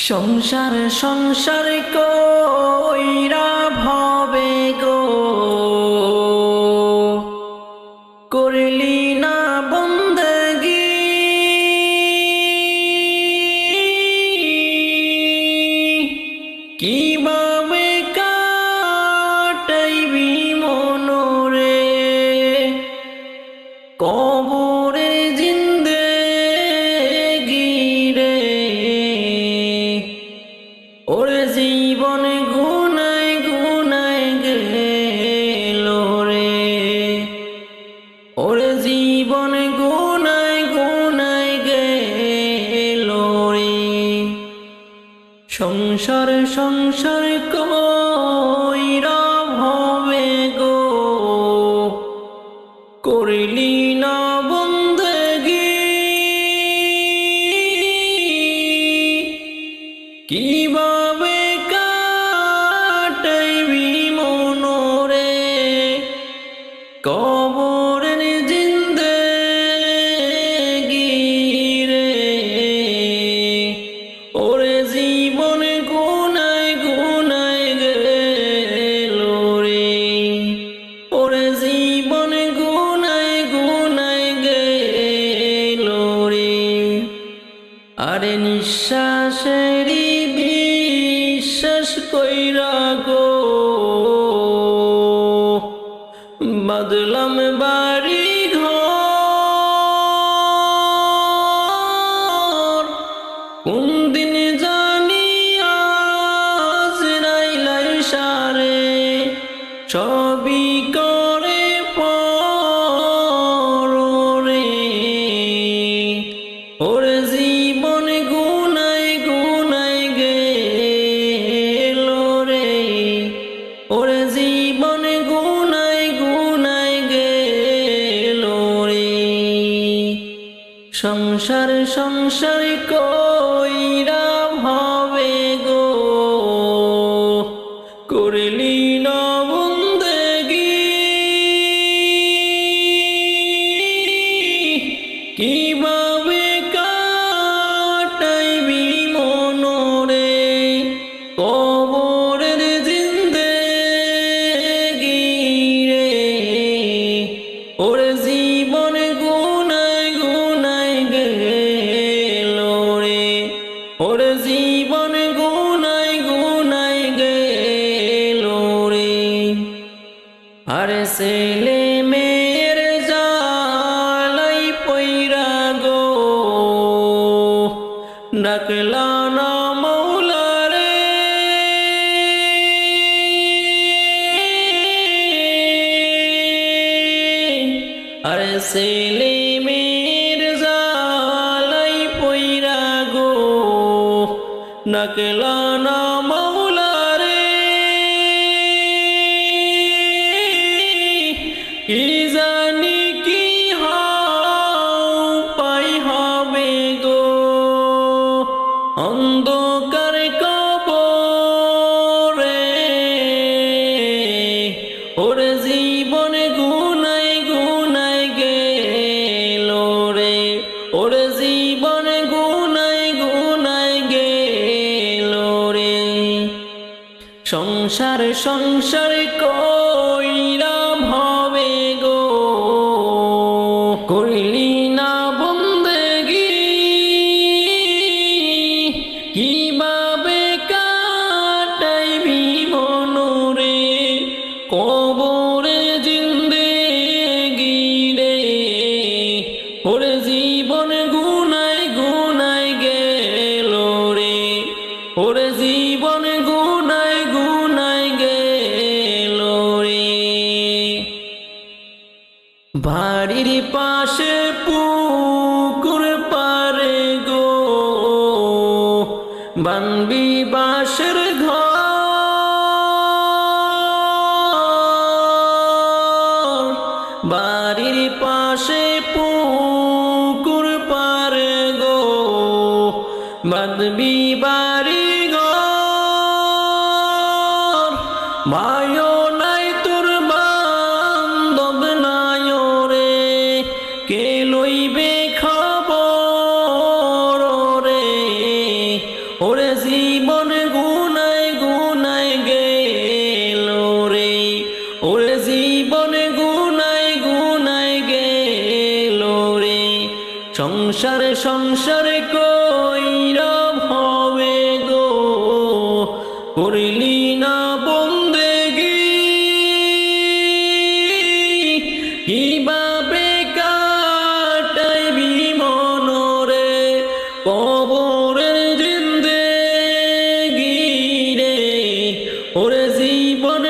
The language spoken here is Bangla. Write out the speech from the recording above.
সংসার সংসার কইরা ওরে জীবন গুনায় গুনায় গেল রে। ওরে জীবন গুনায় গুনায় গেল রে। সংসার সংসার কইরা ভবে গো? আরে নিঃশ্বাসেরই বিশ্বাস কইরা গো। বদলাম বাড়ি ঘর। কোন দিন করে পরে সংসার সংসার কইরা ভাবে গো। করলি না ছেলে মেয়ের জালাই পইরা গো। ডাকলা না মৌলা রে। আরে ছেলে মেয়ের জালাই পইরা গো। ডাকলা সংসার সংসার কইরা বাড়ির পাশে পুকুর পারে গো। বানবি বাসের ঘর। বাড়ির পাশে পুকুর পারে গো। বাঁধবি বাড়ি সংসার সংসার কইরব হবে গো। করিলি না বন্দেগি। কীভাবে কাটাইবি মনরে কবরের জিন্দে গিরে ওরে জীবন